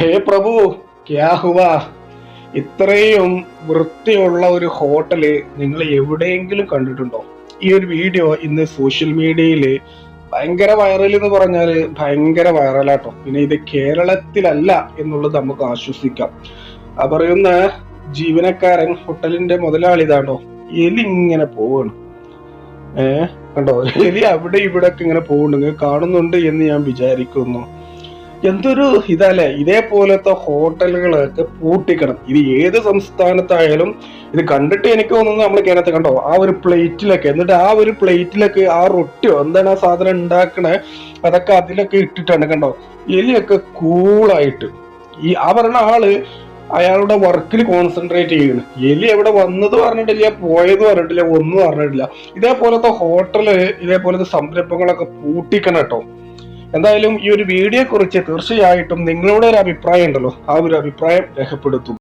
ഹേ പ്രഭു ക്യാഹുവ ഇത്രയും വൃത്തിയുള്ള ഒരു ഹോട്ടൽ നിങ്ങൾ എവിടെയെങ്കിലും കണ്ടിട്ടുണ്ടോ? ഈ ഒരു വീഡിയോ ഇന്ന് സോഷ്യൽ മീഡിയയിൽ ഭയങ്കര വൈറൽ എന്ന് പറഞ്ഞാൽ ഭയങ്കര വൈറലാട്ടോ പിന്നെ ഇത് കേരളത്തിലല്ല എന്നുള്ളത് നമുക്ക് ആശ്വസിക്കാം. പറയുന്ന ജീവനക്കാരൻ ഹോട്ടലിന്റെ മുതലാളി ഇതാണ്ടോ? എലി ഇങ്ങനെ പോവാണ്. ഏഹ് കണ്ടോ? എലി അവിടെ ഇവിടെ ഒക്കെ ഇങ്ങനെ പോകുന്നുണ്ട് കാണുന്നുണ്ട് എന്ന് ഞാൻ വിചാരിക്കുന്നു. എന്തൊരു ഇതല്ലേ? ഇതേപോലത്തെ ഹോട്ടലുകളൊക്കെ പൂട്ടിക്കണം ഇത് ഏത് സംസ്ഥാനത്തായാലും ഇത് കണ്ടിട്ട് എനിക്ക് തോന്നുന്നു നമ്മൾ കേരളത്തിൽ കണ്ടോ? ആ ഒരു പ്ലേറ്റിലൊക്കെ എന്നിട്ട് ആ ഒരു പ്ലേറ്റിലൊക്കെ ആ റൊട്ടിയോ എന്താണ് ആ സാധനം ഉണ്ടാക്കണേ? അതൊക്കെ അതിലൊക്കെ ഇട്ടിട്ടാണ് കണ്ടോ? എലിയൊക്കെ കൂളായിട്ട്. ഈ ആ പറഞ്ഞ ആൾ അയാളുടെ വർക്കിൽ കോൺസെൻട്രേറ്റ് ചെയ്യണം. എലി എവിടെ വന്നത് പറഞ്ഞിട്ടില്ല പോയത് പറഞ്ഞിട്ടില്ല ഒന്നും പറഞ്ഞിട്ടില്ല. ഇതേപോലത്തെ ഹോട്ടൽ ഇതേപോലത്തെ സംരംഭങ്ങളൊക്കെ പൂട്ടിക്കണം കേട്ടോ. എന്തായാലും ഈ ഒരു വീഡിയോ കുറിച്ച് തീർച്ചയായിട്ടും നിങ്ങളുടെ ഒരു അഭിപ്രായം ഉണ്ടല്ലോ ആ ഒരു അഭിപ്രായം രേഖപ്പെടുത്തും.